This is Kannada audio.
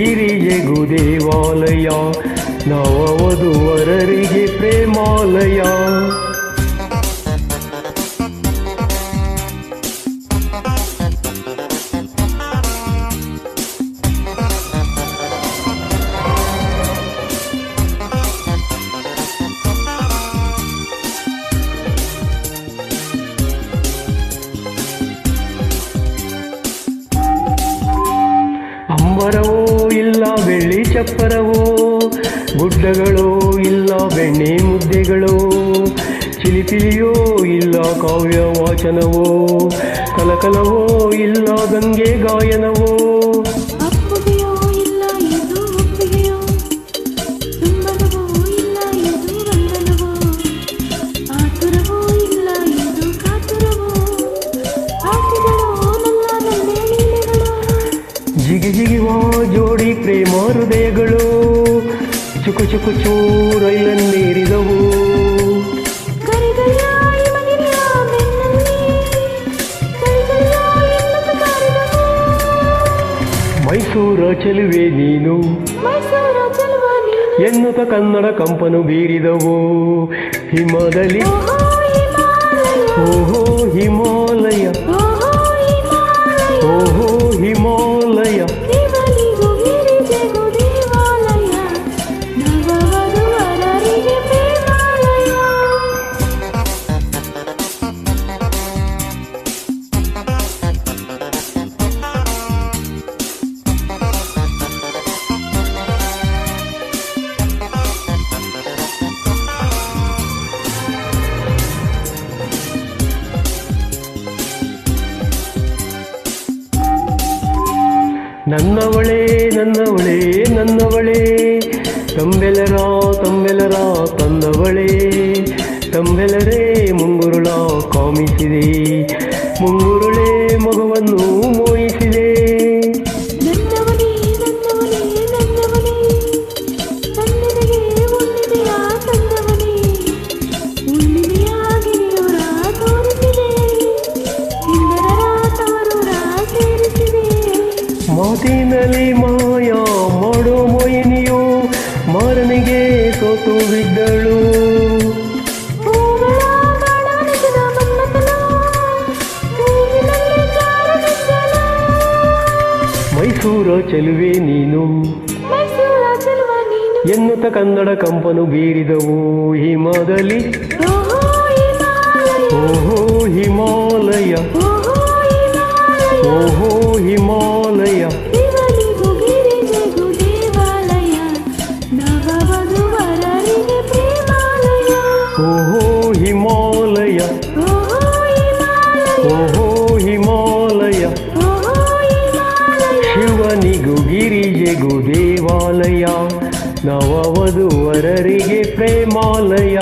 ಗಿರಿಜೆಗೂ ದೇವಾಲಯ ನವವಧುವರರಿಗೆ ಪ್ರೇಮಾಲಯ. ಚಪ್ಪರವೋ ಗುಡ್ಡಗಳೋ ಇಲ್ಲ ಬೆಣ್ಣೆ ಮುದ್ದೆಗಳೋ ಚಿಲಿಪಿಲಿಯೋ ಇಲ್ಲ ಕಾವ್ಯ ವಾಚನವೋ ಕಲಕಲವೋ ಇಲ್ಲ ಗಂಗೆ ಗಾಯನವೋ. ಜಿಗಿ ಜಿಗಿವಾ ಜೋಡಿ ಪ್ರೇಮ ಹೃದಯಗಳು. ಚುಕು ಚುಕು ಚೂ ರೈಲನ್ನೇರಿದವು ಮೈಸೂರ ಚೆಲುವ ನೀನು. ಎನ್ನುತ್ತ ಕನ್ನಡ ಕಂಪನು ಬೀರಿದವು. ಹಿಮದಲ್ಲಿ ನನ್ನವಳೇ ನನ್ನವಳೇ ನನ್ನವಳೇ. ತಂಬೆಲರ ತಂಬೆಲರ ತಂದವಳೇ. ತಂಬೆಲರೇ ಮುಂಗುರುಳ ಕಾಮಿಸಿದೆ. ಮುಂಗುರುಳೇ ಮಾತಿನಲ್ಲಿ ಮಾಯ ಮಾಡೋ ಮೊಯಿನಿಯು ಮಾರನಿಗೆ ಸೋತು ಬಿದ್ದಳು. ಮೈಸೂರ ಚೆಲುವ ನೀನು. ಎನ್ನುತ್ತ ಕನ್ನಡ ಕಂಪನು ಬೀರಿದವು ಹಿಮದಲ್ಲಿ ಓಹೋ ಹಿಮಾಲಯ. ಓಹೋ ಹಿಮಾಲಯ ಓಹೋ ಹಿಮಾಲಯ ಓಹೋ ಹಿಮಾಲಯ ಶಿವನಿಗೂ ಗಿರಿಜೆಗೂ ದೇವಾಲಯ ನವವಧುವರರಿಗೆ ಪ್ರೇಮಾಲಯ ಓಹೋ ಹಿಮಾಲಯ ಓಹೋ ಹಿಮಾಲಯ ಓಹೋ ಹಿಮಾಲಯ ಓಹೋ ಹಿಮಾಲಯ ಶಿವನಿಗೂ ಗಿರಿಜೆಗೂ ದೇವಾಲಯ ನವವಧುವರರಿಗೆ ಪ್ರೇಮಾಲಯ